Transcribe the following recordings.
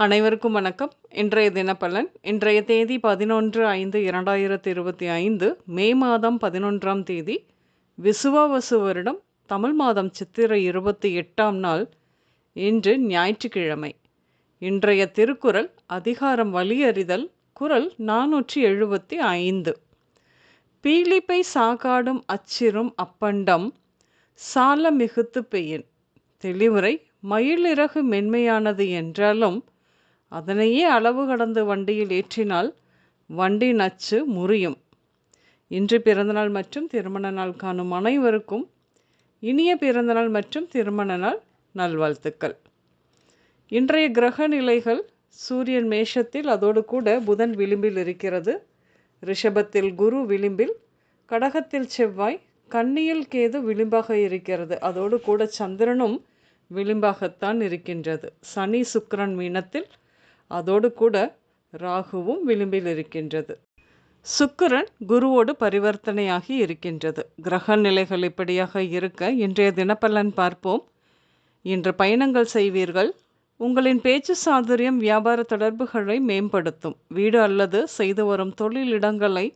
அனைவருக்கும் வணக்கம். இன்றைய தினப்பலன் இன்றைய தேதி பதினொன்று ஐந்து இரண்டாயிரத்தி இருபத்தி ஐந்து மே மாதம் பதினொன்றாம் தேதி விசுவாவசு வருடம் தமிழ் மாதம் சித்திரை இருபத்தி எட்டாம் நாள் இன்று ஞாயிற்றுக்கிழமை. இன்றைய திருக்குறள் அதிகாரம் வலியறிதல் குரல் நானூற்றி எழுபத்தி ஐந்து. பீலிப்பை சாகாடும் அச்சிரும் அப்பண்டம் சால மிகுத்து பெயின். தெளிவுரை மயிலிறகு மென்மையானது என்றாலும் அதனையே அளவு கடந்து வண்டியில் ஏற்றினால் வண்டி நச்சு முறியும். இன்று பிறந்தநாள் மற்றும் திருமண நாள் காணும் அனைவருக்கும் இனிய பிறந்தநாள் மற்றும் திருமண நாள் நல்வாழ்த்துக்கள். இன்றைய கிரக நிலைகள் சூரியன் மேஷத்தில் அதோடு கூட புதன் விளிம்பில் இருக்கிறது. ரிஷபத்தில் குரு விளிம்பில் கடகத்தில் செவ்வாய் கன்னியில் கேது விளிம்பாக இருக்கிறது. அதோடு கூட சந்திரனும் விளிம்பாகத்தான் இருக்கின்றது. சனி சுக்கரன் மீனத்தில் அதோடு கூட ராகுவும் விளிம்பில் இருக்கின்றது. சுக்கிரன் குருவோடு பரிவர்த்தனையாகி இருக்கின்றது. கிரக நிலைகள் இப்படியாக இருக்க இன்றைய தினப்பலன் பார்ப்போம். இன்று பயணங்கள் செய்வீர்கள். உங்களின் பேச்சு சாதுரியம் வியாபார தொடர்புகளை மேம்படுத்தும். வீடு அல்லது செய்து வரும் தொழிலிடங்களை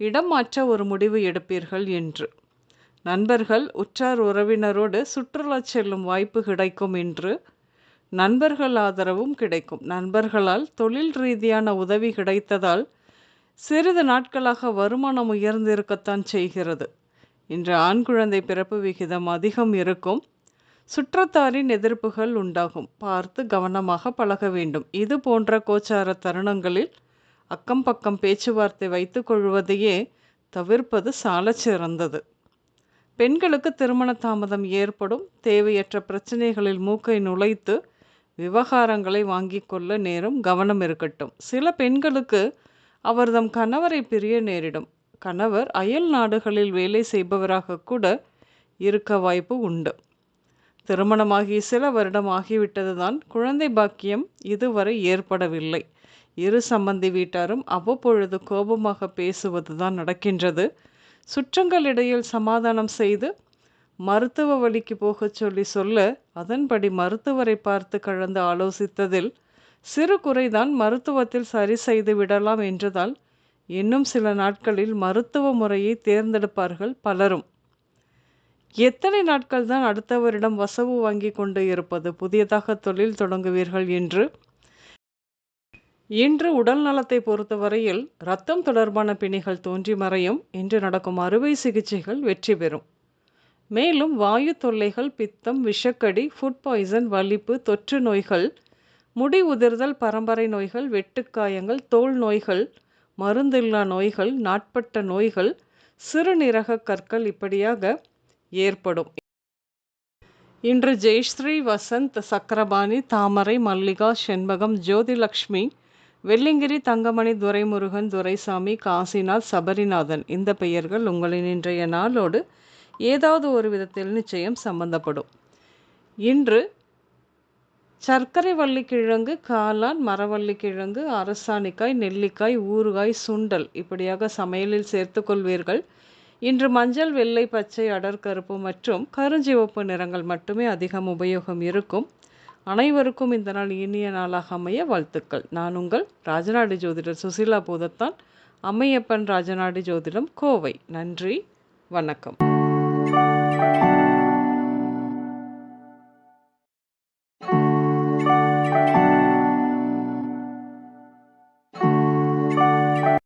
இடம் மாற்ற ஒரு முடிவு எடுப்பீர்கள் என்று நண்பர்கள் உற்றார் உறவினரோடு சுற்றுலா செல்லும் வாய்ப்பு கிடைக்கும் என்று நண்பர்கள் ஆதரவும் கிடைக்கும். நண்பர்களால் தொழில் ரீதியான உதவி கிடைத்ததால் சிறிது நாட்களாக வருமானம் உயர்ந்திருக்கத்தான் செய்கிறது. இன்று ஆண் குழந்தை பிறப்பு விகிதம் அதிகம் இருக்கும். சுற்றத்தாரின் எதிர்ப்புகள் உண்டாகும். பார்த்து கவனமாக பழக வேண்டும். இது போன்ற கோச்சார தருணங்களில் அக்கம் பக்கம் பேச்சுவார்த்தை வைத்து கொள்வதையே தவிர்ப்பது சால சிறந்தது. பெண்களுக்கு திருமண தாமதம் ஏற்படும். தேவையற்ற பிரச்சனைகளில் மூக்கை நுழைத்து விவகாரங்களை வாங்கி கொள்ள நேரும் கவனம் இருக்கட்டும். சில பெண்களுக்கு அவர்தம் கணவரை பிரிய நேரிடும். கணவர் அயல் நாடுகளில் வேலை செய்பவராக கூட இருக்க வாய்ப்பு உண்டு. திருமணமாகி சில வருடம் ஆகிவிட்டதுதான் குழந்தை பாக்கியம் இதுவரை ஏற்படவில்லை. இரு சம்பந்தி வீட்டாரும் அவ்வப்பொழுது கோபமாக பேசுவதுதான் நடக்கின்றது. சுற்றங்களிடையில் சமாதானம் செய்து மருத்துவ வழிக்கு போகச் சொல்லி சொல்ல அதன்படி மருத்துவரை பார்த்து கலந்து ஆலோசித்ததில் சிறு குறைதான் மருத்துவத்தில் சரி செய்து விடலாம் என்றதால் இன்னும் சில நாட்களில் மருத்துவ முறையை தேர்ந்தெடுப்பார்கள் பலரும். எத்தனை நாட்கள் தான் அடுத்தவரிடம் வசவு வாங்கி கொண்டு இருப்பது புதியதாக தொழில் தொடங்குவீர்கள் என்று? இன்று உடல் நலத்தை பொறுத்தவரையில் ரத்தம் தொடர்பான பிணிகள் தோன்றி மறையும் இன்று நடக்கும் அறுவை சிகிச்சைகள் வெற்றி பெறும். மேலும் வாயு தொல்லைகள் பித்தம் விஷக்கடி ஃபுட் பாய்சன் வலிப்பு தொற்று நோய்கள் முடி உதிர்தல் பரம்பரை நோய்கள் வெட்டுக்காயங்கள் தோல் நோய்கள் மருந்தில்லா நோய்கள் நாட்பட்ட நோய்கள் சிறுநீரக கற்கள் இப்படியாக ஏற்படும். இன்று ஜெயஸ்ரீ வசந்த் சக்கரபாணி தாமரை மல்லிகா செண்பகம் ஜோதிலக்ஷ்மி வெள்ளிங்கிரி தங்கமணி துரைமுருகன் துரைசாமி காசிநாத் சபரிநாதன். இந்த பெயர்கள் உங்களின் இன்றைய நாளோடு ஏதாவது ஒரு விதத்தில் நிச்சயம் சம்பந்தப்படும். இன்று சர்க்கரை வள்ளிக்கிழங்கு காளான் மரவள்ளிக்கிழங்கு அரசாணிக்காய் நெல்லிக்காய் ஊறுகாய் சுண்டல் இப்படியாக சமையலில் சேர்த்து கொள்வீர்கள். இன்று மஞ்சள் வெள்ளை பச்சை அடர் கருப்பு மற்றும் கருஞ்சிவப்பு நிறங்கள் மட்டுமே அதிகம் உபயோகம் இருக்கும். அனைவருக்கும் இந்த நாள் இனிய நாளாக அமைய வாழ்த்துக்கள். நான் உங்கள் ராஜநாடு ஜோதிடர் சுசிலா பூதத்தான் அம்மையப்பன் ராஜநாடு ஜோதிடம் கோவை. நன்றி வணக்கம்.